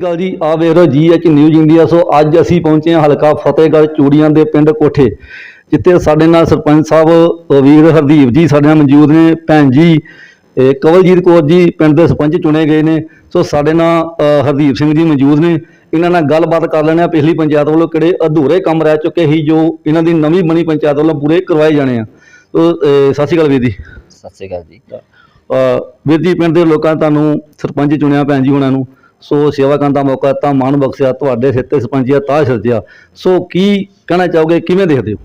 ਅਕਾਲ ਜੀ ਆ ਵੇਖ ਰਹੇ ਜੀਐਚ ਨਿਊਜ਼ ਇੰਡੀਆ ਸੋ ਅੱਜ ਅਸੀਂ ਪਹੁੰਚੇ ਹਾਂ ਹਲਕਾ ਫਤਿਹਗੜ੍ਹ ਚੂੜੀਆਂ ਦੇ ਪਿੰਡ ਕੋਠੇ ਜਿੱਥੇ ਸਾਡੇ ਨਾਲ ਸਰਪੰਚ ਸਾਹਿਬ ਵੀਰ ਹਰਦੀਪ ਜੀ ਸਾਡੇ ਨਾਲ ਮੌਜੂਦ ਨੇ। ਭੈਣ ਜੀ ਕਵਲਜੀਤ ਕੌਰ ਜੀ ਪਿੰਡ ਦੇ ਸਰਪੰਚ ਚੁਣੇ ਗਏ ਨੇ। ਸੋ ਸਾਡੇ ਨਾਲ ਹਰਦੀਪ ਸਿੰਘ ਜੀ ਮੌਜੂਦ ਨੇ। ਇਹਨਾਂ ਨਾਲ ਗੱਲਬਾਤ ਕਰ ਲੈਣੇ ਆ ਪਿਛਲੀ ਪੰਚਾਇਤ ਵੱਲੋਂ ਕਿਹੜੇ ਅਧੂਰੇ ਕੰਮ ਰਹਿ ਚੁੱਕੇ ਸੀ ਜੋ ਇਹਨਾਂ ਦੀ ਨਵੀਂ ਬਣੀ ਪੰਚਾਇਤ ਵੱਲੋਂ ਪੂਰੇ ਕਰਵਾਏ ਜਾਣੇ ਆ। ਸੋ ਸਤਿ ਸ਼੍ਰੀ ਅਕਾਲ ਵੀਰ ਜੀ। ਸਤਿ ਸ਼੍ਰੀ ਅਕਾਲ ਜੀ। ਅ, ਵੀਰ ਜੀ ਪਿੰਡ ਦੇ ਲੋਕਾਂ ਤੁਹਾਨੂੰ ਸਰਪੰਚ ਚੁਣਿਆ ਭੈਣ ਜੀ ਉਹਨਾਂ ਨੂੰ। ਸੋ ਸੇਵਾ ਕਰਨ ਦਾ ਮੌਕਾ ਦਿੱਤਾ ਮਾਣ ਬਖਸ਼ਿਆ ਤੁਹਾਡੇ ਸਿਰ ਤੇ ਸਰਪੰਚੀਆ ਤਾਜ ਸਜਿਆ ਸੋ ਕੀ ਕਹਿਣਾ ਚਾਹੋਗੇ ਕਿਵੇਂ ਦੇਖਦੇ ਹੋ?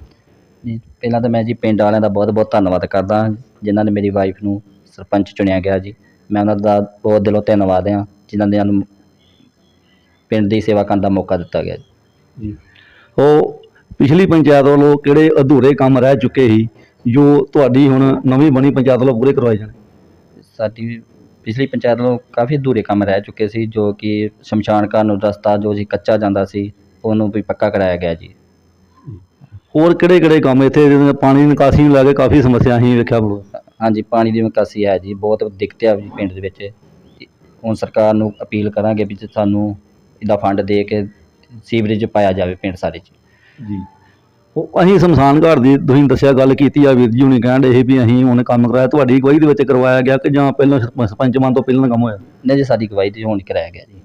ਜੀ ਪਹਿਲਾਂ ਤਾਂ ਮੈਂ ਜੀ ਪਿੰਡ ਵਾਲਿਆਂ ਦਾ ਬਹੁਤ ਬਹੁਤ ਧੰਨਵਾਦ ਕਰਦਾ ਜਿਨ੍ਹਾਂ ਨੇ ਮੇਰੀ ਵਾਈਫ ਨੂੰ ਸਰਪੰਚ ਚੁਣਿਆ ਗਿਆ ਜੀ। ਮੈਂ ਉਹਨਾਂ ਦਾ ਬਹੁਤ ਦਿਲੋਂ ਧੰਨਵਾਦ ਹਾਂ ਜਿਨ੍ਹਾਂ ਨੇ ਸਾਨੂੰ ਪਿੰਡ ਦੀ ਸੇਵਾ ਕਰਨ ਦਾ ਮੌਕਾ ਦਿੱਤਾ ਗਿਆ ਜੀ। ਉਹ ਪਿਛਲੀ ਪੰਚਾਇਤ ਵੱਲੋਂ ਕਿਹੜੇ ਅਧੂਰੇ ਕੰਮ ਰਹਿ ਚੁੱਕੇ ਸੀ ਜੋ ਤੁਹਾਡੀ ਹੁਣ ਨਵੀਂ ਬਣੀ ਪੰਚਾਇਤ ਵੱਲੋਂ ਪੂਰੇ ਕਰਵਾਏ ਜਾਣੇ? ਸਾਡੀ ਪਿਛਲੀ ਪੰਚਾਇਤ ਨੂੰ ਕਾਫੀ ਅਧੂਰੇ ਕੰਮ ਰਹਿ ਚੁੱਕੇ ਸੀ ਜੋ ਕਿ ਸ਼ਮਸ਼ਾਨ ਘਾਟ ਨੂੰ ਰਸਤਾ ਜੋ ਸੀ ਕੱਚਾ ਜਾਂਦਾ ਸੀ ਉਹਨੂੰ ਵੀ ਪੱਕਾ ਕਰਾਇਆ ਗਿਆ ਜੀ। ਹੋਰ ਕਿਹੜੇ ਕਿਹੜੇ ਕੰਮ ਇੱਥੇ ਜਿਵੇਂ ਪਾਣੀ ਦੀ ਨਿਕਾਸੀ ਨੂੰ ਲੈ ਕੇ ਕਾਫੀ ਸਮੱਸਿਆ ਸੀ ਵੇਖਿਆ ਬੜੋ ਹਾਂਜੀ ਪਾਣੀ ਦੀ ਨਿਕਾਸੀ ਹੈ ਜੀ ਬਹੁਤ ਦਿੱਕਤ ਆ ਜੀ ਪਿੰਡ ਦੇ ਵਿੱਚ। ਹੁਣ ਸਰਕਾਰ ਨੂੰ ਅਪੀਲ ਕਰਾਂਗੇ ਵੀ ਸਾਨੂੰ ਇਹਦਾ ਫੰਡ ਦੇ ਕੇ ਸੀਵਰੇਜ ਪਾਇਆ ਜਾਵੇ ਪਿੰਡ ਸਾਰੇ 'ਚ। ਜੀ। ਉਹ ਅਸੀਂ ਸ਼ਮਸ਼ਾਨ ਘਾਟ ਦੀ ਤੁਸੀਂ ਦੱਸਿਆ ਗੱਲ ਕੀਤੀ ਆ ਵੀਰ ਜੀ ਹੁਣੇ ਕਹਿਣ ਦੇ ਵੀ ਅਸੀਂ ਹੁਣ ਕੰਮ ਕਰਾਇਆ ਤੁਹਾਡੀ ਅਗਵਾਈ ਦੇ ਵਿੱਚ ਕਰਵਾਇਆ ਗਿਆ ਕਿ ਜਾਂ ਪਹਿਲਾਂ ਸਰਪੰਚ ਸਰਪੰਚ ਤੋਂ ਪਹਿਲਾਂ ਕੰਮ ਹੋਇਆ? ਨਹੀਂ ਜੀ ਸਾਡੀ ਗਵਾਹੀ ਤੇ ਹੁਣ ਕਰਾਇਆ ਗਿਆ ਜੀ।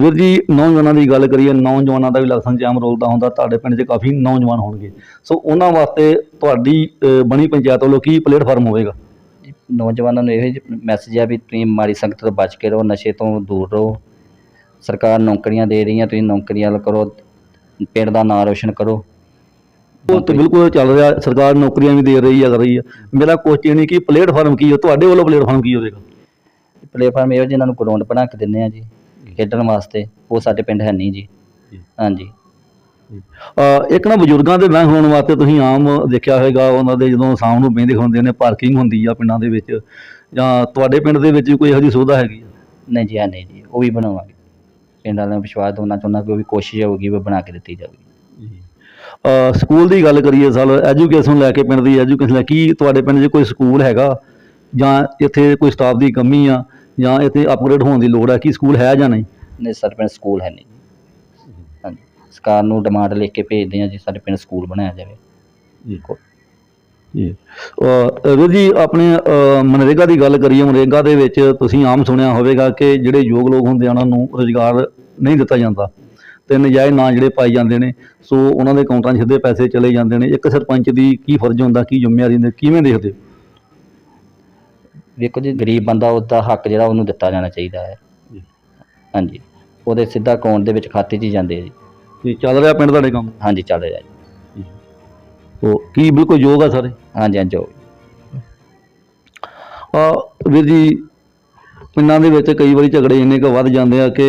ਵੀਰ ਜੀ ਨੌਜਵਾਨਾਂ ਦੀ ਗੱਲ ਕਰੀਏ ਨੌਜਵਾਨਾਂ ਦਾ ਵੀ ਲਾਇਸੈਂਸ ਜਾਮ ਰੋਲ ਦਾ ਹੁੰਦਾ ਤੁਹਾਡੇ ਪਿੰਡ 'ਚ ਕਾਫੀ ਨੌਜਵਾਨ ਹੋਣਗੇ। ਸੋ ਉਹਨਾਂ ਵਾਸਤੇ ਤੁਹਾਡੀ ਅ, ਬਣੀ ਪੰਚਾਇਤ ਵੱਲੋਂ ਕੀ ਪਲੇਟਫਾਰਮ ਹੋਵੇਗਾ? ਜੀ, ਨੌਜਵਾਨਾਂ ਨੂੰ ਇਹੋ ਮੈਸੇਜ ਆ ਵੀ ਤੁਸੀਂ ਮਾੜੀ ਸੰਗਤ ਤੋਂ ਬਚ ਕੇ ਰਹੋ ਨਸ਼ੇ ਤੋਂ ਦੂਰ ਰਹੋ। ਸਰਕਾਰ ਨੌਕਰੀਆਂ ਦੇ ਰਹੀਆਂ ਤੁਸੀਂ ਨੌਕਰੀਆਂ ਕਰੋ ਪਿੰਡ ਦਾ ਨਾਂ ਰੋਸ਼ਨ ਕਰੋ। ਉਹ ਤੇ ਬਿਲਕੁਲ ਚੱਲ ਰਿਹਾ ਸਰਕਾਰ ਨੌਕਰੀਆਂ ਵੀ ਦੇ ਰਹੀ ਹੈ ਕਰ ਰਹੀ ਹੈ ਮੇਰਾ ਕੁਐਸਚਨ ਨਹੀਂ ਕਿ ਪਲੇਟਫਾਰਮ ਕੀ ਹੈ ਤੁਹਾਡੇ ਵੱਲੋਂ ਪਲੇਟਫਾਰਮ ਕੀ ਹੋਵੇਗਾ ਪਲੇਟਫਾਰਮ ਇਹੋ ਜਿਨ੍ਹਾਂ ਨੂੰ ਗਰਾਊਂਡ ਬਣਾ ਕੇ ਦਿੰਦੇ ਆ ਜੀ ਖੇਡਣ ਵਾਸਤੇ। ਉਹ ਸਾਡੇ ਪਿੰਡ ਹੈ ਨਹੀਂ ਜੀ। ਹਾਂਜੀ। ਇੱਕ ਨਾ ਬਜ਼ੁਰਗਾਂ ਦੇ ਬੈਂਕ ਹੋਣ ਵਾਸਤੇ ਤੁਸੀਂ ਆਮ ਦੇਖਿਆ ਹੋਵੇਗਾ ਉਹਨਾਂ ਦੇ ਜਦੋਂ ਸ਼ਾਮ ਨੂੰ ਬਹਿੰਦੇ ਹੁੰਦੇ ਨੇ ਪਾਰਕਿੰਗ ਹੁੰਦੀ ਆ ਪਿੰਡਾਂ ਦੇ ਵਿੱਚ। ਜਾਂ ਤੁਹਾਡੇ ਪਿੰਡ ਦੇ ਵਿੱਚ ਵੀ ਕੋਈ ਇਹੋ ਜਿਹੀ ਸੁਵਿਧਾ ਹੈਗੀ ਆ? ਨਹੀਂ ਜੀ ਹੈ ਨਹੀਂ ਜੀ। ਉਹ ਵੀ ਬਣਾਵਾਂਗੇ। ਪਿੰਡ ਵਾਲਿਆਂ ਨੂੰ ਵਿਸ਼ਵਾਸ ਦਿਵਾਉਣਾ ਚਾਹੁੰਦਾ ਕਿ ਉਹ ਵੀ ਕੋਸ਼ਿਸ਼ ਹੋਊਗੀ ਵੀ ਬਣਾ ਕੇ ਦਿੱਤੀ ਜਾਵੇਗੀ ਸਕੂਲ ਦੀ ਗੱਲ ਕਰੀਏ ਸਾਲ ਐਜੂਕੇਸ਼ਨ ਲੈ ਕੇ ਪਿੰਡ ਦੀ ਐਜੂਕੇਸ਼ਨ ਲੈ ਕੀ ਤੁਹਾਡੇ ਪਿੰਡ 'ਚ ਕੋਈ ਸਕੂਲ ਹੈਗਾ? ਜਾਂ ਇੱਥੇ ਕੋਈ ਸਟਾਫ ਦੀ ਕਮੀ ਆ? ਜਾਂ ਇੱਥੇ ਅਪਗ੍ਰੇਡ ਹੋਣ ਦੀ ਲੋੜ ਹੈ ਕੀ ਸਕੂਲ ਹੈ ਜਾਂ ਨਹੀਂ? ਨਹੀਂ ਸਾਡੇ ਪਿੰਡ ਸਕੂਲ ਹੈ ਨਹੀਂ। ਹਾਂਜੀ। ਸਰਕਾਰ ਨੂੰ ਡਿਮਾਂਡ ਲਿਖ ਕੇ ਭੇਜਦੇ ਆ ਜੀ ਸਾਡੇ ਪਿੰਡ ਸਕੂਲ ਬਣਾਇਆ ਜਾਵੇ। ਜੀ। ਅ, ਵੀਰ ਜੀ ਆਪਣੇ ਮਨਰੇਗਾ ਦੀ ਗੱਲ ਕਰੀਏ ਮਨਰੇਗਾ ਦੇ ਵਿੱਚ ਤੁਸੀਂ ਆਮ ਸੁਣਿਆ ਹੋਵੇਗਾ ਕਿ ਜਿਹੜੇ ਯੋਗ ਲੋਕ ਹੁੰਦੇ ਆ ਉਹਨਾਂ ਨੂੰ ਰੁਜ਼ਗਾਰ ਨਹੀਂ ਦਿੱਤਾ ਜਾਂਦਾ। ਤੇ ਨਜਾਇਜ਼ ਨਾਂ ਜਿਹੜੇ ਪਾਈ ਜਾਂਦੇ ਨੇ ਸੋ ਉਹਨਾਂ ਦੇ ਅਕਾਊਂਟਾਂ 'ਚ ਸਿੱਧੇ ਪੈਸੇ ਚਲੇ ਜਾਂਦੇ ਨੇ। ਇੱਕ ਸਰਪੰਚ ਦੀ ਕੀ ਫਰਜ਼ ਹੁੰਦਾ ਕੀ ਜ਼ਿੰਮੇਵਾਰੀ ਹੁੰਦੀ ਕਿਵੇਂ ਦੇਖਦੇ ਹੋ? ਵੇਖੋ ਜੀ ਗਰੀਬ ਬੰਦਾ ਉਹਦਾ ਹੱਕ ਜਿਹੜਾ ਉਹਨੂੰ ਦਿੱਤਾ ਜਾਣਾ ਚਾਹੀਦਾ ਹੈ। ਜੀ। ਹਾਂਜੀ। ਉਹਦੇ ਸਿੱਧਾ ਅਕਾਊਂਟ ਦੇ ਵਿੱਚ ਖਾਤੇ 'ਚ ਹੀ ਜਾਂਦੇ ਆ ਜੀ। ਕੀ ਚੱਲ ਰਿਹਾ ਪਿੰਡ ਤੁਹਾਡੇ ਕੰਮ? ਹਾਂਜੀ ਚੱਲ ਰਿਹਾ ਜੀ। ਉਹ ਕੀ ਬਿਲਕੁਲ ਯੋਗ ਆ ਸਾਰੇ? ਹਾਂਜੀ ਹਾਂਜੀ ਉਹ ਆ ਵੀਰ ਜੀ ਪਿੰਡਾਂ ਦੇ ਵਿੱਚ ਕਈ ਵਾਰੀ ਝਗੜੇ ਇੰਨੇ ਕੁ ਵੱਧ ਜਾਂਦੇ ਆ ਕਿ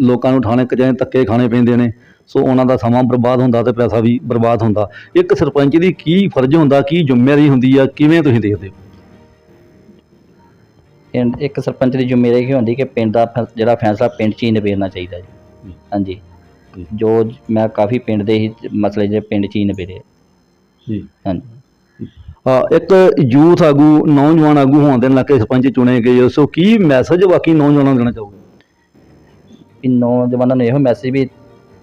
ਲੋਕਾਂ ਨੂੰ ਥਾਣੇ ਕਜਾਏ ਧੱਕੇ ਖਾਣੇ ਪੈਂਦੇ ਨੇ ਸੋ ਉਹਨਾਂ ਦਾ ਸਮਾਂ ਬਰਬਾਦ ਹੁੰਦਾ ਤੇ ਪੈਸਾ ਵੀ ਬਰਬਾਦ ਹੁੰਦਾ। ਇੱਕ ਸਰਪੰਚ ਦੀ ਕੀ ਫਰਜ਼ ਹੁੰਦਾ ਕੀ ਜ਼ਿੰਮੇਵਾਰੀ ਹੁੰਦੀ ਆ ਕਿਵੇਂ ਤੁਸੀਂ ਦੇਖਦੇ ਹੋ? ਪਿੰਡ ਇੱਕ ਸਰਪੰਚ ਦੀ ਜ਼ਿੰਮੇਵਾਰੀ ਕੀ ਹੁੰਦੀ ਕਿ ਪਿੰਡ ਦਾ ਫੈ- ਜਿਹੜਾ ਫੈਸਲਾ ਪਿੰਡ 'ਚ ਹੀ ਨਿਬੇੜਨਾ ਚਾਹੀਦਾ ਜੀ। ਜੀ। ਹਾਂਜੀ। ਜੀ। ਜੋ ਮੈਂ ਕਾਫੀ ਪਿੰਡ ਦੇ ਹੀ ਮਸਲੇ ਜਿਹੜੇ ਪਿੰਡ 'ਚ ਹੀ ਨਿਬੇੜੇ ਜੀ। ਹਾਂਜੀ। ਆ ਇੱਕ ਯੂਥ ਆਗੂ ਨੌਜਵਾਨ ਆਗੂ ਹੋਣ ਦੇ ਨਾਤੇ ਸਰਪੰਚ ਚੁਣੇ ਗਏ ਹੋ। ਸੋ ਕੀ ਮੈਸੇਜ ਬਾਕੀ ਨੌਜਵਾਨਾਂ ਨੂੰ ਦੇਣਾ ਚਾਹੋਗੇ? ਵੀ ਨੌਜਵਾਨਾਂ ਨੂੰ ਇਹੋ ਮੈਸੇਜ ਵੀ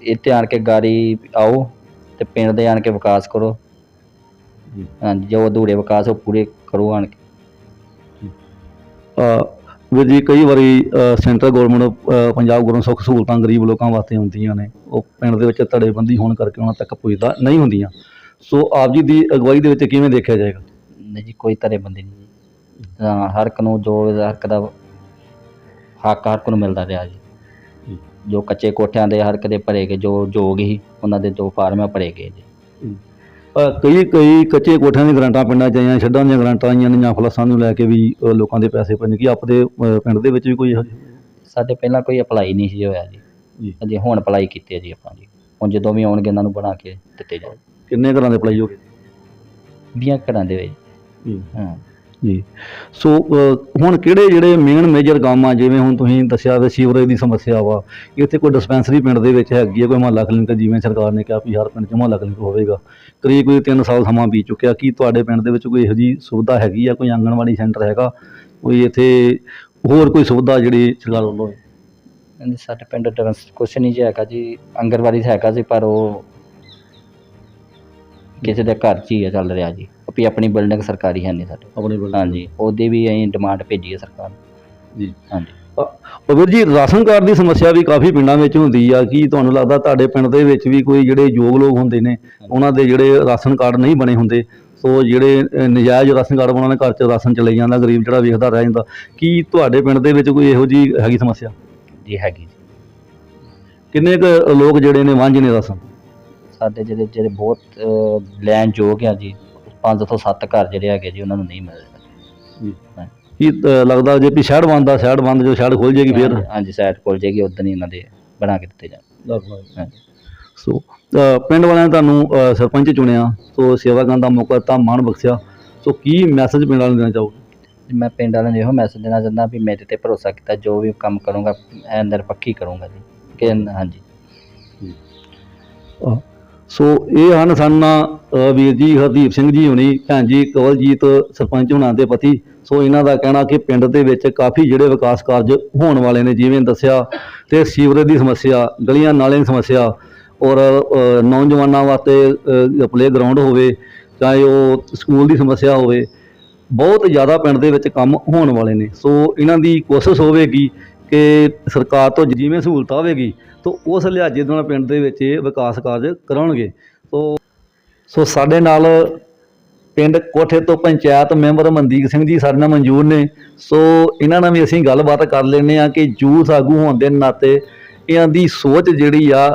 ਇੱਥੇ ਆਣ ਕੇ ਗਾੜੀ ਆਓ ਤੇ ਪਿੰਡ ਦੇ ਆਣ ਕੇ ਵਿਕਾਸ ਕਰੋ। ਜੀ। ਹਾਂਜੀ ਜੋ ਅਧੂਰੇ ਵਿਕਾਸ ਉਹ ਪੂਰੇ ਕਰੋ ਆਣ ਕੇ। ਵੀਰ ਜੀ ਕਈ ਵਾਰੀ ਸੈਂਟਰ ਗਵਰਨਮੈਂਟ ਪੰਜਾਬ ਗਵਰਨਮੈਂਟ ਸੁੱਖ ਸਹੂਲਤਾਂ ਗਰੀਬ ਲੋਕਾਂ ਵਾਸਤੇ ਹੁੰਦੀਆਂ ਨੇ। ਉਹ ਪਿੰਡ ਦੇ ਵਿੱਚ ਧੜੇਬੰਦੀ ਹੋਣ ਕਰਕੇ ਉਹਨਾਂ ਤੱਕ ਪੁੱਜਦਾ ਨਹੀਂ ਹੁੰਦੀਆਂ। ਸੋ ਆਪ ਜੀ ਦੀ ਅਗਵਾਈ ਦੇ ਵਿੱਚ ਕਿਵੇਂ ਦੇਖਿਆ ਜਾਏਗਾ? ਨਹੀਂ ਜੀ ਕੋਈ ਧਰੇ ਬੰਦੇ ਨਹੀਂ। ਜੀ ਹਾਂ ਹਰ ਇੱਕ ਨੂੰ ਜੋ ਇਹਦਾ ਹੱਕ ਦਾ ਹੱਕ ਹਰ ਇੱਕ ਨੂੰ ਮਿਲਦਾ ਰਿਹਾ ਜੀ। ਜੀ। ਕੱਚੇ ਕੋਠਿਆਂ ਦੇ ਹਰ ਇੱਕ ਦੇ ਭਰੇ ਗਏ ਜੋ ਜੋਗ ਹੀ ਉਹਨਾਂ ਦੇ ਜੋ ਫਾਰਮ ਆ ਭਰੇ ਗਏ ਜੀ। ਕਈ ਕਈ ਕੱਚੇ ਕੋਠਿਆਂ ਦੀ ਗਰੰਟਾਂ ਪਿੰਡਾਂ 'ਚ ਆਈਆਂ ਛੱਡਾਂ ਦੀਆਂ ਗਰੰਟਾਂ ਆਈਆਂ ਨੇ ਜਾਂ ਫਲਸਾਂ ਨੂੰ ਲੈ ਕੇ ਵੀ ਲੋਕਾਂ ਦੇ ਪੈਸੇ ਪੈਣ ਕੀ ਆਪਦੇ ਪਿੰਡ ਦੇ ਵਿੱਚ ਵੀ ਕੋਈ ਸਾਡੇ ਪਹਿਲਾਂ ਕੋਈ ਅਪਲਾਈ ਨਹੀਂ ਸੀ ਹੋਇਆ ਜੀ। ਅਜੇ ਹੁਣ ਅਪਲਾਈ ਕੀਤੇ ਆ ਜੀ ਆਪਾਂ ਜੀ। ਹੁਣ ਜਦੋਂ ਵੀ ਆਉਣਗੇ ਇਹਨਾਂ ਨੂੰ ਬਣਾ ਕੇ ਦਿੱਤੇ ਜਾਣ ਕਿੰਨੇ ਘਰਾਂ ਦੇ ਅਪਲਾਈ ਹੋ ਗਏ? ਵੀਆਂ ਘਰਾਂ ਦੇ ਵਿੱਚ ਜੀ। ਹਾਂ। ਜੀ। ਸੋ ਹੁਣ ਕਿਹੜੇ ਜਿਹੜੇ ਮੇਨ ਮੇਜਰ ਕੰਮ ਆ ਜਿਵੇਂ ਹੁਣ ਤੁਸੀਂ ਦੱਸਿਆ ਵੀ ਸੀਵਰੇਜ ਦੀ ਸਮੱਸਿਆ ਵਾ, ਇੱਥੇ ਕੋਈ ਡਿਸਪੈਂਸਰੀ ਪਿੰਡ ਦੇ ਵਿੱਚ ਹੈਗੀ ਹੈ ਕੋਈ ਮੁਹੱਲਾ ਕਲੀਨਿਕ ਜਿਵੇਂ ਸਰਕਾਰ ਨੇ ਕਿਹਾ ਵੀ ਹਰ ਪਿੰਡ 'ਚ ਮੁਹੱਲਾ ਕਲੀਨਿਕ ਹੋਵੇਗਾ। ਕਰੀਬ ਕੋਈ 3 ਸਾਲ ਸਮਾਂ ਬੀਤ ਚੁੱਕਿਆ, ਕੀ ਤੁਹਾਡੇ ਪਿੰਡ ਦੇ ਵਿੱਚ ਕੋਈ ਇਹੋ ਜਿਹੀ ਸੁਵਿਧਾ ਹੈਗੀ ਆ, ਕੋਈ ਆਂਗਣਵਾੜੀ ਸੈਂਟਰ ਹੈਗਾ, ਕੋਈ ਇੱਥੇ ਹੋਰ ਕੋਈ ਸੁਵਿਧਾ ਜਿਹੜੀ ਸਰਕਾਰ ਵੱਲੋਂ? ਹੈ? ਸਾਡੇ ਪਿੰਡ ਡਰੰਸ ਕੁਛ ਨਹੀਂ ਜੀ ਹੈਗਾ ਜੀ, ਆਂਗਣਵਾੜੀ 'ਚ ਹੈਗਾ ਜੀ, ਪਰ ਉਹ ਕਿਸੇ ਦੇ ਘਰ 'ਚ ਹੀ ਹੈ ਚੱਲ ਰਿਹਾ ਜੀ। ਵੀ ਆਪਣੀ ਬਿਲਡਿੰਗ ਸਰਕਾਰੀ ਹੈ ਨਹੀਂ ਸਾਡੇ। ਆਪਣੇ ਕੋਲ ਹਾਂਜੀ ਉਹਦੀ ਵੀ ਅਸੀਂ ਡਿਮਾਂਡ ਭੇਜੀ ਹੈ ਸਰਕਾਰ ਨੂੰ। ਜੀ। ਹਾਂਜੀ। ਉਹ ਵੀਰ ਜੀ ਰਾਸ਼ਨ ਕਾਰਡ ਦੀ ਸਮੱਸਿਆ ਵੀ ਕਾਫੀ ਪਿੰਡਾਂ ਵਿੱਚ ਹੁੰਦੀ ਆ। ਕੀ ਤੁਹਾਨੂੰ ਲੱਗਦਾ ਤੁਹਾਡੇ ਪਿੰਡ ਦੇ ਵਿੱਚ ਵੀ ਕੋਈ ਜਿਹੜੇ ਯੋਗ ਲੋਕ ਹੁੰਦੇ ਨੇ ਉਹਨਾਂ ਦੇ ਜਿਹੜੇ ਰਾਸ਼ਨ ਕਾਰਡ ਨਹੀਂ ਬਣੇ ਹੁੰਦੇ? ਸੋ ਜਿਹੜੇ ਨਜਾਇਜ਼ ਰਾਸ਼ਨ ਕਾਰਡ ਉਹਨਾਂ ਦੇ ਘਰ 'ਚ ਰਾਸ਼ਨ ਚਲੇ ਜਾਂਦਾ ਗਰੀਬ ਜਿਹੜਾ ਵੇਖਦਾ ਰਹਿ ਜਾਂਦਾ ਕੀ ਤੁਹਾਡੇ ਪਿੰਡ ਦੇ ਵਿੱਚ ਕੋਈ ਇਹੋ ਜੀ ਹੈਗੀ ਸਮੱਸਿਆ? ਜੀ ਹੈਗੀ ਜੀ। ਕਿੰਨੇ ਕੁ ਲੋਕ ਜਿਹੜੇ ਨੇ ਵਾਂਝੇ ਨੇ ਰਾਸ਼ਨ? ਸਾਡੇ ਜਿਹੜੇ ਜਿਹੜੇ ਬਹੁਤ ਲੈਣ ਯੋਗ ਆ ਜੀ ਪੰਜ ਤੋਂ ਸੱਤ ਘਰ ਜਿਹੜੇ ਹੈਗੇ ਜੀ ਉਹਨਾਂ ਨੂੰ ਨਹੀਂ ਮਿਲ ਰਿਹਾ। ਕੀ ਅਹ, ਲੱਗਦਾ ਜੇ ਵੀ ਸ਼ਹਿਰ ਬੰਦ ਆ ਸ਼ਹਿਰ ਬੰਦ ਜੋ ਸ਼ਹਿਰ ਖੁੱਲ ਜੇਗੀ ਫਿਰ? ਹਾਂਜੀ ਸਾਈਡ ਕੋਲ ਜੇਗੀ ਉਦੋਂ ਹੀ ਇਹਨਾਂ ਦੇ ਬਣਾ ਕੇ ਦਿੱਤੇ ਜਾਣ। ਹਾਂਜੀ ਸੋ ਪਿੰਡ ਵਾਲਿਆਂ ਨੇ ਤੁਹਾਨੂੰ ਸਰਪੰਚ ਚੁਣਿਆ ਸੋ ਸੇਵਾ ਕਰਨ ਦਾ ਮੌਕਾ ਦਿੱਤਾ ਮਾਣ ਬਖਸ਼ਿਆ। ਸੋ ਕੀ ਮੈਸੇਜ ਪਿੰਡ ਵਾਲਿਆਂ ਨੂੰ ਦੇਣਾ ਚਾਹੋਗੇ? ਮੈਂ ਪਿੰਡ ਵਾਲਿਆਂ ਨੂੰ ਇਹੋ ਮੈਸੇਜ ਦੇਣਾ ਚਾਹੁੰਦਾ ਵੀ ਮੇਰੇ ਤੇ ਭਰੋਸਾ ਕੀਤਾ ਜੋ ਵੀ ਕੰਮ ਕਰੂੰਗਾ ਅੰਦਰ ਪੱਕੀ ਕਰੂੰਗਾ ਜੀ। ਕਿ ਹਾਂਜੀ। ਸੋ ਇਹ ਹਨ ਸਾਨਾ ਵੀਰ ਜੀ, ਹਰਦੀਪ ਸਿੰਘ ਜੀ ਹੁਣੀ, ਭੈਣ ਜੀ, ਕਵਲਜੀਤ ਸਰਪੰਚ ਹੁਣਾਂ ਦੇ ਪਤੀ। ਸੋ ਇਹਨਾਂ ਦਾ ਕਹਿਣਾ ਕਿ ਪਿੰਡ ਦੇ ਵਿੱਚ ਕਾਫੀ ਜਿਹੜੇ ਵਿਕਾਸ ਕਾਰਜ ਹੋਣ ਵਾਲੇ ਨੇ, ਜਿਵੇਂ ਦੱਸਿਆ ਤੇ ਸੀਵਰੇਜ ਦੀ ਸਮੱਸਿਆ, ਗਲੀਆਂ ਨਾਲਿਆਂ ਦੀ ਸਮੱਸਿਆ ਔਰ ਨੌਜਵਾਨਾਂ ਵਾਸਤੇ ਪਲੇ ਗਰਾਊਂਡ ਹੋਵੇ, ਚਾਹੇ ਉਹ ਸਕੂਲ ਦੀ ਸਮੱਸਿਆ ਹੋਵੇ, ਬਹੁਤ ਜ਼ਿਆਦਾ ਪਿੰਡ ਦੇ ਵਿੱਚ ਕੰਮ ਹੋਣ ਵਾਲੇ ਨੇ। ਸੋ ਇਹਨਾਂ ਦੀ ਕੋਸ਼ਿਸ਼ ਹੋਵੇਗੀ ਕਿ ਸਰਕਾਰ ਤੋਂ ਜਿਵੇਂ ਸਹੂਲਤ ਹੋਵੇਗੀ, ਤਾਂ ਉਸ ਲਿਹਾਜ਼ੇ ਦੇ ਨਾਲ ਪਿੰਡ ਦੇ ਵਿੱਚ ਇਹ ਵਿਕਾਸ ਕਾਰਜ ਕਰਾਉਣਗੇ। ਸੋ ਸੋ ਸਾਡੇ ਨਾਲ ਪਿੰਡ ਕੋਠੇ ਤੋਂ ਪੰਚਾਇਤ ਮੈਂਬਰ ਮਨਦੀਪ ਸਿੰਘ ਜੀ ਸਾਡੇ ਨਾਲ ਮਨਜੂਰ ਨੇ। ਸੋ ਇਹਨਾਂ ਨਾਲ ਵੀ ਅਸੀਂ ਗੱਲਬਾਤ ਕਰ ਲੈਂਦੇ ਆ ਕਿ ਯੂਥ ਆਗੂ ਹੋਣ ਦੇ ਨਾਤੇ ਇਹਨਾਂ ਦੀ ਸੋਚ ਜਿਹੜੀ ਆ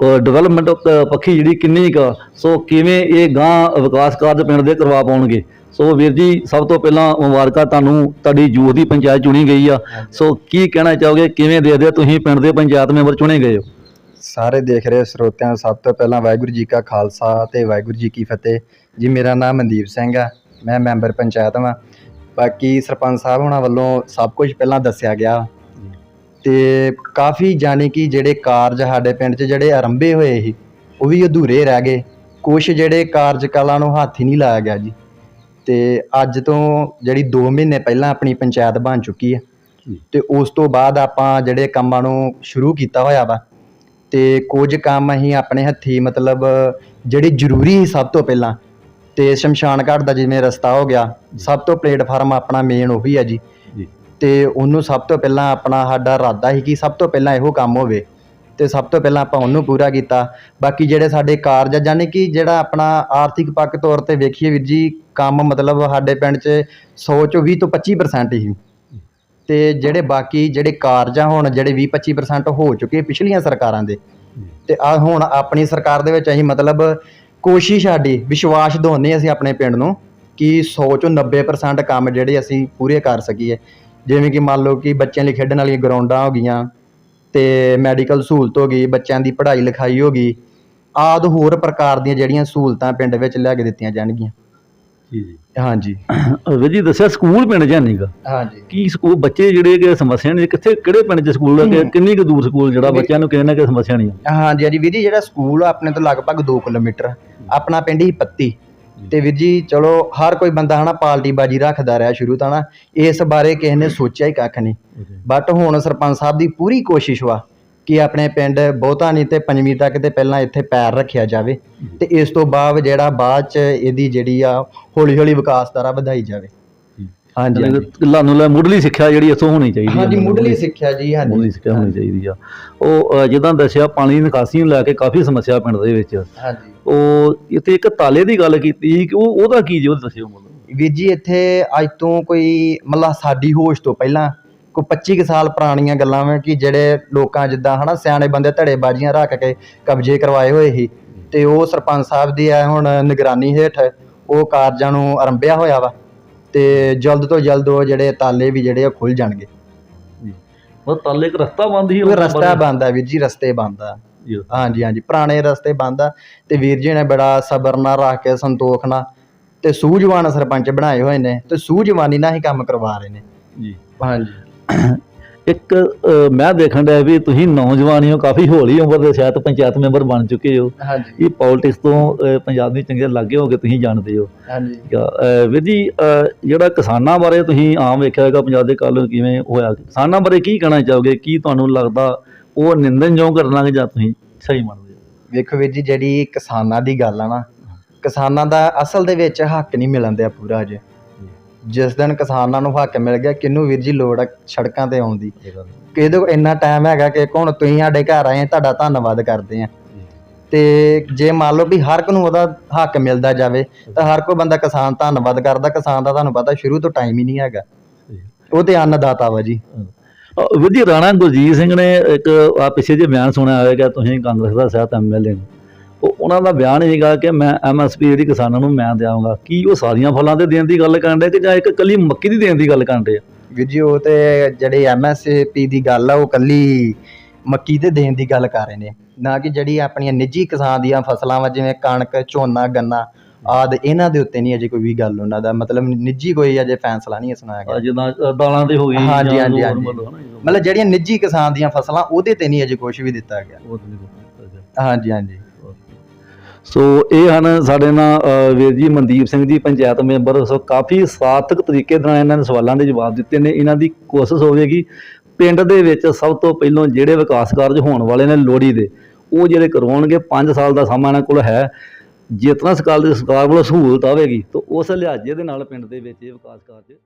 ਡਿਵੈਲਪਮੈਂਟ ਪੱਖੀ ਜਿਹੜੀ ਕਿੰਨੀ ਕੁ ਸੋ ਕਿਵੇਂ ਇਹ ਗਾਂ ਵਿਕਾਸ ਕਾਰਜ ਪਿੰਡ ਦੇ ਕਰਵਾ ਪਾਉਣਗੇ। ਸੋ ਵੀਰ ਜੀ ਸਭ ਤੋਂ ਪਹਿਲਾਂ ਮੁਬਾਰਕਾਂ ਤੁਹਾਨੂੰ ਤੁਹਾਡੀ ਯੂਥ ਦੀ ਪੰਚਾਇਤ ਚੁਣੀ ਗਈ ਆ। ਸੋ ਕੀ ਕਹਿਣਾ ਚਾਹੋਗੇ ਕਿਵੇਂ ਦੇਖਦੇ ਹੋ ਤੁਸੀਂ ਪਿੰਡ ਦੇ ਪੰਚਾਇਤ ਮੈਂਬਰ ਚੁਣੇ ਗਏ ਹੋ? ਸਾਰੇ ਦੇਖ ਰਹੇ ਸਰੋਤਿਆਂ ਸਭ ਤੋਂ ਪਹਿਲਾਂ ਵਾਹਿਗੁਰੂ ਜੀ ਕਾ ਖਾਲਸਾ ਤੇ ਵਾਹਿਗੁਰੂ ਜੀ ਕੀ ਫਤਿਹ। ਜੀ ਮੇਰਾ ਨਾਮ ਮਨਦੀਪ ਸਿੰਘ ਆ ਮੈਂ ਮੈਂਬਰ ਪੰਚਾਇਤ ਹਾਂ ਬਾਕੀ ਸਰਪੰਚ ਸਾਹਿਬ ਹੁਣਾਂ ਵੱਲੋਂ ਸਭ ਕੁਝ ਪਹਿਲਾਂ ਦੱਸਿਆ ਗਿਆ। ਤੇ ਕਾਫੀ ਜਾਣੀ ਕਿ ਜਿਹੜੇ ਕਾਰਜ ਸਾਡੇ ਪਿੰਡ 'ਚ ਜਿਹੜੇ ਆਰੰਭੇ ਹੋਏ ਸੀ ਉਹ ਵੀ ਅਧੂਰੇ ਰਹਿ ਗਏ। ਕੁਝ ਜਿਹੜੇ ਕਾਰਜ ਕਲਾ ਨੂੰ ਹੱਥ ਹੀ ਨਹੀਂ ਲਾਇਆ ਗਿਆ ਜੀ। ਤੇ ਅੱਜ ਤੋਂ ਜਿਹੜੀ 2 ਮਹੀਨੇ ਪਹਿਲਾਂ ਆਪਣੀ ਪੰਚਾਇਤ ਬਣ ਚੁੱਕੀ ਹੈ। ਤੇ ਉਸ ਤੋਂ ਬਾਅਦ ਆਪਾਂ ਜਿਹੜੇ ਕੰਮਾਂ ਨੂੰ ਸ਼ੁਰੂ ਕੀਤਾ ਹੋਇਆ ਵਾ ਤੇ ਕੁਝ ਕੰਮ ਅਸੀਂ ਆਪਣੇ ਹੱਥੀ ਮਤਲਬ ਜਿਹੜੇ ਜ਼ਰੂਰੀ ਸੀ ਸਭ ਤੋਂ ਪਹਿਲਾਂ ਤੇ ਸ਼ਮਸ਼ਾਨ ਘਾਟ ਦਾ ਜਿਵੇਂ ਰਸਤਾ ਹੋ ਗਿਆ ਸਭ ਤੋਂ ਪਲੇਟਫਾਰਮ ਆਪਣਾ ਮੇਨ ਉਹੀ ਹੈ ਜੀ। ਜੀ। ਤੇ ਉਹਨੂੰ ਸਭ ਤੋਂ ਪਹਿਲਾਂ ਆਪਣਾ ਸਾਡਾ ਇਰਾਦਾ ਸੀ ਕਿ ਸਭ ਤੋਂ ਪਹਿਲਾਂ ਇਹੋ ਕੰਮ ਹੋਵੇ। ਤੇ ਸਭ ਤੋਂ ਪਹਿਲਾਂ ਆਪਾਂ ਉਹਨੂੰ ਪੂਰਾ ਕੀਤਾ। ਬਾਕੀ ਜਿਹੜੇ ਸਾਡੇ ਕਾਰਜ ਯਾਨੀ ਕਿ ਜਿਹੜਾ ਆਪਣਾ ਆਰਥਿਕ ਪੱਖ ਤੌਰ ਤੇ ਵੇਖੀਏ ਵੀਰ ਜੀ, ਕੰਮ ਮਤਲਬ ਸਾਡੇ ਪਿੰਡ 'ਚ ਸੌ ਚੋਂ ਵੀਹ ਤੋਂ 25% ਹੀ। ਅਤੇ ਜਿਹੜੇ ਬਾਕੀ ਜਿਹੜੇ ਕਾਰਜ ਆ ਹੁਣ, ਜਿਹੜੇ 20 25% ਹੋ ਚੁੱਕੇ ਪਿਛਲੀਆਂ ਸਰਕਾਰਾਂ ਦੇ। ਅਤੇ ਆ ਹੁਣ ਆਪਣੀ ਸਰਕਾਰ ਦੇ ਵਿੱਚ ਅਸੀਂ ਮਤਲਬ ਕੋਸ਼ਿਸ਼ ਸਾਡੀ, ਵਿਸ਼ਵਾਸ ਦਿਵਾਉਂਦੇ ਅਸੀਂ ਆਪਣੇ ਪਿੰਡ ਨੂੰ ਕਿ 100 ਚੋਂ 90% ਕੰਮ ਜਿਹੜੇ ਅਸੀਂ ਪੂਰੇ ਕਰ ਸਕੀਏ। ਜਿਵੇਂ ਕਿ ਮੰਨ ਲਓ ਕਿ ਬੱਚਿਆਂ ਲਈ ਖੇਡਣ ਵਾਲੀਆਂ ਗਰਾਊਂਡਾਂ ਹੋ ਗਈਆਂ ਤੇ ਮੈਡੀਕਲ ਸਹੂਲਤ ਹੋ ਗਈ ਬੱਚਿਆਂ ਦੀ ਪੜ੍ਹਾਈ ਲਿਖਾਈ ਹੋ ਗਈ ਆਦ ਹੋਰ ਪ੍ਰਕਾਰ ਦੀਆਂ ਜਿਹੜੀਆਂ ਸਹੂਲਤਾਂ ਪਿੰਡ ਵਿੱਚ ਲਿਆ ਕੇ ਦਿੱਤੀਆਂ ਜਾਣਗੀਆਂ। ਜੀ ਜੀ। ਹਾਂਜੀ। ਵੀਰ ਜੀ ਦੱਸਿਆ ਸਕੂਲ ਪਿੰਡ ਜਾਂ ਨਹੀਂਗਾ ਹਾਂਜੀ। ਕੀ ਸਕੂਲ ਬੱਚੇ ਜਿਹੜੇ ਕਿ ਸਮੱਸਿਆ ਨੇ ਕਿੱਥੇ ਕਿਹੜੇ ਪਿੰਡ 'ਚ ਸਕੂਲ ਹੈ ਕਿ। ਕਿੰਨੀ ਕੁ ਦੂਰ ਸਕੂਲ ਜਿਹੜਾ ਬੱਚਿਆਂ ਨੂੰ ਕਿਸੇ ਨਾ ਕਿਸੇ ਸਮੱਸਿਆ ਨਹੀਂ ਹਾਂਜੀ ਹਾਂਜੀ ਵੀਰ ਜੀ ਜਿਹੜਾ ਸਕੂਲ ਆ ਆਪਣੇ ਤੋਂ ਲਗਭਗ 2 ਕਿਲੋਮੀਟਰ ਆਪਣਾ ਪਿੰਡ ਹੀ ਪੱਤੀ। ਤੇ ਵੀਰ ਜੀ ਚਲੋ ਹਰ ਕੋਈ ਬੰਦਾ ਹਨਾ ਪਾਲਟੀ ਬਾਜੀ ਰੱਖਦਾ ਰਿਹਾ ਸ਼ੁਰੂ ਤੋਂ ਨਾ ਇਸ ਬਾਰੇ ਕਿਸੇ ਨੇ ਸੋਚਿਆ ਹੀ ਕੱਖ ਨਹੀਂ। ਬਟ ਹੁਣ ਸਰਪੰਚ ਸਾਹਿਬ ਦੀ ਪੂਰੀ ਕੋਸ਼ਿਸ਼ ਵਾ ਕਿ ਆਪਣੇ ਪਿੰਡ ਬਹੁਤਾ ਨਹੀਂ ਤੇ ਪੰਜਵੀਂ ਤੱਕ ਤੇ ਪਹਿਲਾਂ ਇੱਥੇ ਪੈਰ ਰੱਖਿਆ ਜਾਵੇ ਤੇ ਇਸ ਤੋਂ ਬਾਅਦ ਜਿਹੜਾ ਬਾਅਦ ਚ ਇਹਦੀ ਜਿਹੜੀ ਆ ਹੌਲੀ ਹੌਲੀ ਵਿਕਾਸ ਦਾਰਾ ਵਧਾਈ ਜਾਵੇ। ਹਾਂਜੀ। ਤੁਹਾਨੂੰ ਲੈ ਮੁੱਢਲੀ ਸਿੱਖਿਆ ਜਿਹੜੀ ਇੱਥੋਂ ਹੋਣੀ ਚਾਹੀਦੀ ਹਾਂਜੀ ਮੁੱਢਲੀ ਸਿੱਖਿਆ ਜੀ ਹਾਂਜੀ। ਮੁੱਢਲੀ ਸਿੱਖਿਆ ਹੋਣੀ ਚਾਹੀਦੀ ਆ। ਉਹ ਅ, ਜਿੱਦਾਂ ਦੱਸਿਆ ਪਾਣੀ ਦੀ ਨਿਕਾਸੀ ਨੂੰ ਲੈ ਕੇ ਕਾਫੀ ਸਮੱਸਿਆ ਪਿੰਡ ਦੇ ਵਿੱਚ। ਹਾਂਜੀ। ਉਹ ਇੱਥੇ ਇੱਕ ਤਾਲੇ ਦੀ ਗੱਲ ਕੀਤੀ ਸੀ ਕਿ ਉਹ ਉਹਦਾ ਕੀ ਜੀ ਉਹ ਦੱਸਿਓ ਮੈਨੂੰ। ਵੀਰ ਜੀ ਇੱਥੇ ਅੱਜ ਤੋਂ ਕੋਈ ਮਤਲਬ ਸਾਡੀ ਹੋਸ਼ ਤੋਂ ਪਹਿਲਾਂ ਕੋਈ 25 ਕੁ ਸਾਲ ਪੁਰਾਣੀਆਂ ਗੱਲਾਂ ਵਾ ਕਿ ਜਿਹੜੇ ਲੋਕਾਂ ਜਿੱਦਾਂ ਹਨਾ ਸਿਆਣੇ ਬੰਦੇ ਧੜੇ ਬਾਜੀਆਂ ਰੱਖ ਕੇ ਕਬਜ਼ੇ ਕਰਵਾਏ ਹੋਏ ਸੀ ਤੇ ਉਹ ਸਰਪੰਚ ਸਾਹਿਬ ਦੀ ਆ ਹੁਣ ਨਿਗਰਾਨੀ ਹੇਠ ਉਹ ਕਾਰਜਾਂ ਨੂੰ ਆਰੰਭਿਆ ਹੋਇਆ ਵਾ। ਤੇ ਜਲਦ ਤੋਂ ਜਲਦ ਉਹ ਜਿਹੜੇ ਤਾਲੇ ਵੀ ਜਿਹੜੇ ਆ ਖੁੱਲ ਜਾਣਗੇ। ਉਹ ਤਾਲੇ ਇੱਕ ਰਸਤਾ ਬੰਦ ਸੀ ਉਹ ਰਸਤਾ ਬੰਦ ਆ ਵੀਰ ਜੀ ਰਸਤੇ ਬੰਦ ਆ। ਹਾਂਜੀ ਹਾਂਜੀ ਪੁਰਾਣੇ ਰਸਤੇ ਬੰਦ ਆ ਤੇ ਵੀਰ ਜੀ ਨੇ ਬੜਾ ਸਬਰ ਨਾਲ ਰੱਖ ਕੇ ਸੰਤੋਖ ਨਾਲ ਤੇ ਸੂਝਵਾਨ ਸਰਪੰਚ ਬਣਾਏ ਹੋਏ ਨੇ ਤੇ ਸੂਝਵਾਨੀ ਨਾਲ ਹੀ ਕੰਮ ਕਰਵਾ ਰਹੇ ਨੇ। ਜੀ। ਹਾਂਜੀ। ਇੱਕ ਮੈਂ ਦੇਖਣ ਡਿਆ ਵੀ ਤੁਸੀਂ ਨੌਜਵਾਨ ਹੋ ਕਾਫੀ ਹੌਲੀ ਉਮਰ ਦੇ ਸ਼ਾਇਦ ਪੰਚਾਇਤ ਮੈਂਬਰ ਬਣ ਚੁੱਕੇ ਹੋ। ਇਹ ਪੋਲਿਟਿਕਸ ਤੋਂ ਪੰਜਾਬ ਦੇ ਚੰਗੇ ਲੱਗੇ ਹੋਗੇ ਤੁਸੀਂ ਜਾਣਦੇ ਹੋ। ਹਾਂਜੀ। ਵੀਰ ਜੀ ਜਿਹੜਾ ਕਿਸਾਨਾਂ ਬਾਰੇ ਤੁਸੀਂ ਆਮ ਵੇਖਿਆ ਹੋਵੇਗਾ ਪੰਜਾਬ ਦੇ ਕੱਲ ਕਿਵੇਂ ਹੋਇਆ ਕਿਸਾਨਾਂ ਬਾਰੇ ਕੀ ਕਹਿਣਾ ਚਾਹੋਗੇ? ਕੀ ਤੁਹਾਨੂੰ ਲੱਗਦਾ ਉਹ ਨਿੰਦਣਯੋਗ ਕਰਨਾਗੇ ਜਾਂ ਤੁਸੀਂ ਸਹੀ ਮੰਨਦੇ ਹੋ? ਵੇਖੋ ਵੀਰ ਜੀ ਜਿਹੜੀ ਕਿਸਾਨਾਂ ਦੀ ਗੱਲ ਆ ਨਾ ਕਿਸਾਨਾਂ ਦਾ ਅਸਲ ਦੇ ਵਿੱਚ ਹੱਕ ਨਹੀਂ ਮਿਲਣ ਦਿਆ ਪੂਰਾ ਅਜੇ ਜਿਸ ਦਿਨ ਕਿਸਾਨਾਂ ਨੂੰ ਹੱਕ ਮਿਲ ਗਿਆ ਕਿਹਨੂੰ ਵੀਰ ਜੀ ਲੋੜ ਆ ਸੜਕਾਂ ਤੇ ਆਉਣ ਦੀ? ਕਿਹਦੇ ਕੋਲ ਇੰਨਾ ਟਾਈਮ ਹੈਗਾ ਕਿ ਹੁਣ ਤੁਸੀਂ ਸਾਡੇ ਘਰ ਆਏ ਤੁਹਾਡਾ ਧੰਨਵਾਦ ਕਰਦੇ ਆ। ਤੇ ਜੇ ਮੰਨ ਲਓ ਵੀ ਹਰ ਇੱਕ ਨੂੰ ਉਹਦਾ ਹੱਕ ਮਿਲਦਾ ਜਾਵੇ ਤਾਂ ਹਰ ਕੋਈ ਬੰਦਾ ਕਿਸਾਨ ਧੰਨਵਾਦ ਕਰਦਾ ਕਿਸਾਨ ਦਾ ਤੁਹਾਨੂੰ ਪਤਾ ਸ਼ੁਰੂ ਤੋਂ ਟਾਈਮ ਹੀ ਨਹੀਂ ਹੈਗਾ। ਉਹ ਤੇ ਅੰਨਦਾਤਾ ਵਾ ਜੀ। ਜੀ ਰਾਣਾ ਗੁਰਜੀਤ ਸਿੰਘ ਨੇ ਇੱਕ ਆ ਪਿੱਛੇ ਜੇ ਬਿਆਨ ਸੁਣਿਆ ਹੋਵੇਗਾ ਤੁਸੀਂ ਕਾਂਗਰਸ ਦਾ ਸਿਆਤ ਐਮਐਲਏ ਉਹਨਾਂ ਦਾ ਬਿਆਨ ਹੈਗਾ ਕਿ ਮੈਂ ਐਮਐਸਪੀ ਜਿਹੜੀ ਕਿਸਾਨਾਂ ਨੂੰ ਮੈਂ ਦਿਆਂਗਾ। ਕੀ ਉਹ ਸਾਰੀਆਂ ਫਲਾਂ ਦੇ ਦੇਣ ਦੀ ਗੱਲ ਕਰਨ ਦੇ ਕਿ ਜਾਂ ਇੱਕ ਕੱਲੀ ਮੱਕੀ ਦੀ ਦੇਣ ਦੀ ਗੱਲ ਕਰਨ ਦੇ ਵੀਰ ਜੀ ਉਹ ਤੇ ਜਿਹੜੇ ਐਮਐਸਪੀ ਦੀ ਗੱਲ ਆ ਉਹ ਕੱਲੀ ਮੱਕੀ ਤੇ ਦੇਣ ਦੀ ਗੱਲ ਕਰ ਰਹੇ ਨੇ। ਨਾ ਕਿ ਜਿਹੜੀ ਆਪਣੀਆਂ ਨਿੱਜੀ ਕਿਸਾਨ ਦੀਆਂ ਫਸਲਾਂ ਵਾ ਜਿਵੇਂ ਕਣਕ ਝੋਨਾ ਗੰਨਾ ਆਦ ਇਹਨਾਂ ਦੇ ਉੱਤੇ ਨਹੀਂ ਅਜੇ ਕੋਈ ਵੀ ਗੱਲ ਉਹਨਾਂ ਦਾ। ਮਤਲਬ ਨਿੱਜੀ ਕੋਈ ਅਜੇ ਫੈਸਲਾ ਨਹੀਂ ਸੁਣਾਇਆ ਗਿਆ। ਜਿੱਦਾਂ ਦਾਲਾਂ ਦੇ ਹੋ ਗਈ ਹਾਂਜੀ, ਜਾਂ ਹਾਂਜੀ, ਹਾਂਜੀ। ਮਤਲਬ ਜਿਹੜੀਆਂ ਨਿੱਜੀ ਕਿਸਾਨ ਦੀਆਂ ਫਸਲਾਂ ਉਹਦੇ ਤੇ ਨਹੀਂ ਅਜੇ ਕੁਝ ਵੀ ਦਿੱਤਾ ਗਿਆ। ਤਾਂ ਹਾਂਜੀ ਹਾਂਜੀ। ਸੋ ਇਹ ਹਨ ਸਾਡੇ ਨਾਲ ਵੀਰ ਜੀ ਮਨਦੀਪ ਸਿੰਘ ਜੀ, ਪੰਚਾਇਤ ਮੈਂਬਰ। ਸੋ ਕਾਫੀ ਸਾਰਥਕ ਤਰੀਕੇ ਨਾਲ ਇਹਨਾਂ ਨੇ ਸਵਾਲਾਂ ਦੇ ਜਵਾਬ ਦਿੱਤੇ ਨੇ। ਇਹਨਾਂ ਦੀ ਕੋਸ਼ਿਸ਼ ਹੋਵੇਗੀ ਪਿੰਡ ਦੇ ਵਿੱਚ ਸਭ ਤੋਂ ਪਹਿਲਾਂ ਜਿਹੜੇ ਵਿਕਾਸ ਕਾਰਜ ਹੋਣ ਵਾਲੇ ਨੇ ਲੋੜੀ ਦੇ, ਉਹ ਜਿਹੜੇ ਕਰਵਾਉਣਗੇ 5 ਸਾਲ ਦਾ ਸਮਾਂ ਇਹਨਾਂ ਕੋਲ ਹੈ। ਜਿਤਨਾ ਸਰਕਾਰ ਦੀ ਸਰਕਾਰ ਵੱਲੋਂ ਸਹੂਲਤ ਆਵੇਗੀ, ਤਾਂ ਉਸ ਲਿਹਾਜ਼ੇ ਦੇ ਨਾਲ ਪਿੰਡ ਦੇ ਵਿੱਚ ਇਹ ਵਿਕਾਸ ਕਾਰਜ